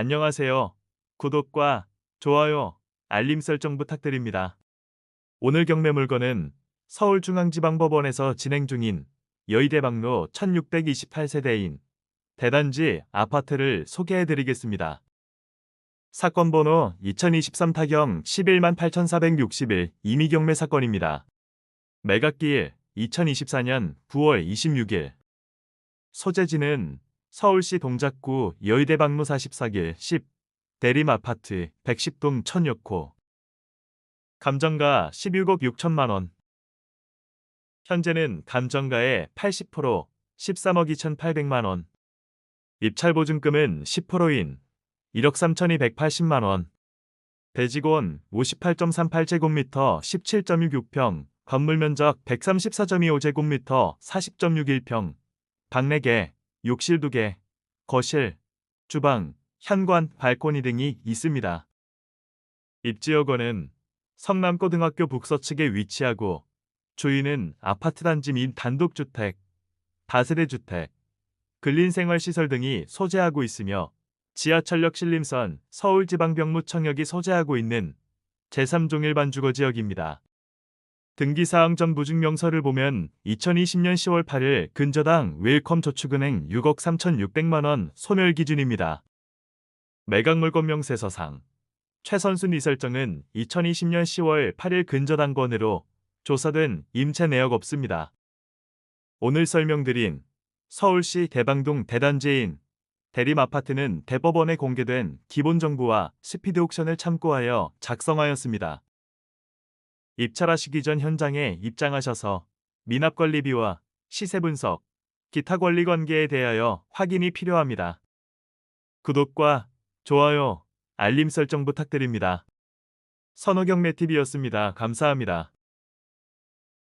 안녕하세요. 구독과 좋아요, 알림 설정 부탁드립니다. 오늘 경매 물건은 서울중앙지방법원에서 진행 중인 여의대방로 1628세대인 대단지 아파트를 소개해 드리겠습니다. 사건 번호 2023 타경 11만 8461 임의경매 사건입니다. 매각기일 2024년 9월 26일 소재지는 서울시 동작구 여의대방로 44길 10 대림 아파트 110동 1000여호. 감정가 11억 6천만 원. 현재는 감정가의 80% 13억 2,800만 원. 입찰 보증금은 10%인 1억 3,280만 원. 대지곤 58.38제곱미터 17.66평. 건물 면적 134.25제곱미터 40.61평. 방 4개 욕실 2개, 거실, 주방, 현관, 발코니 등이 있습니다. 입지여건은 성남고등학교 북서측에 위치하고 주인은 아파트 단지 및 단독주택, 다세대 주택, 근린생활시설 등이 소재하고 있으며 지하철역 신림선 서울지방병무청역이 소재하고 있는 제3종일반 주거지역입니다. 등기사항 전 부증명서를 보면 2020년 10월 8일 근저당 웰컴 저축은행 6억 3,600만 원 소멸 기준입니다. 매각물건 명세서상 최선순 이설정은 2020년 10월 8일 근저당 건으로 조사된 임체 내역 없습니다. 오늘 설명드린 서울시 대방동 대단지인 대림 아파트는 대법원에 공개된 기본 정보와 스피드 옥션을 참고하여 작성하였습니다. 입찰하시기 전 현장에 입장하셔서 미납 관리비와 시세 분석, 기타 권리 관계에 대하여 확인이 필요합니다. 구독과 좋아요, 알림 설정 부탁드립니다. 선호경매TV였습니다. 감사합니다.